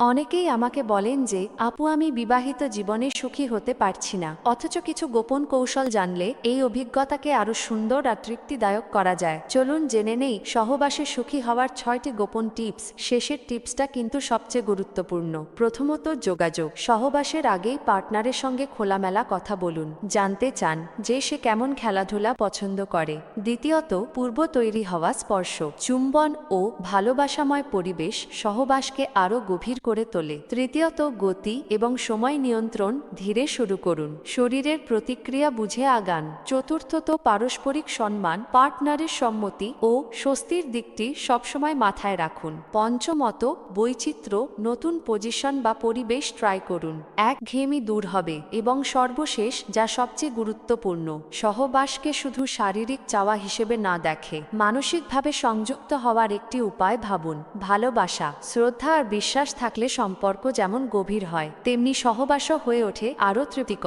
অনেকেই আমাকে বলেন যে, আপু, আমি বিবাহিত জীবনে সুখী হতে পারছি না। অথচ কিছু গোপন কৌশল জানলে এই অভিজ্ঞতাকে আরও সুন্দর আর তৃপ্তিদায়ক করা যায়। চলুন জেনে নেই, সহবাসে সুখী হওয়ার ছয়টি গোপন টিপস। শেষের টিপসটা কিন্তু সবচেয়ে গুরুত্বপূর্ণ। প্রথমত, যোগাযোগ। সহবাসের আগেই পার্টনারের সঙ্গে খোলামেলা কথা বলুন। জানতে চান যে সে কেমন খেলাধুলা পছন্দ করে। দ্বিতীয়ত, পূর্ব তৈরি হওয়া স্পর্শ। চুম্বন ও ভালোবাসাময় পরিবেশ সহবাসকে আরও গভীর করে তোলে। তৃতীয়ত গতি এবং সময় নিয়ন্ত্রণ ধীরে শুরু করুন। শরীরের প্রতিক্রিয়া বুঝে আগান। চতুর্থত পারস্পরিক সম্মান, পার্টনারের সম্মতি ও স্বস্তির দিকটি সবসময় মাথায় রাখুন। পঞ্চমত বৈচিত্র্য, নতুন পজিশন বা পরিবেশ ট্রাই করুন। এক ঘেয়েমি দূর হবে এবং সর্বশেষ যা সবচেয়ে গুরুত্বপূর্ণ, সহবাসকে শুধু শারীরিক চাওয়া হিসেবে না দেখে, মানসিকভাবে সংযুক্ত হওয়ার একটি উপায় ভাবুন। ভালোবাসা, শ্রদ্ধা আর বিশ্বাস থাকলে সম্পর্ক যেমন গভীর হয় তেমনি সহবাসও হয়ে ওঠে আরও তৃপ্তিকর।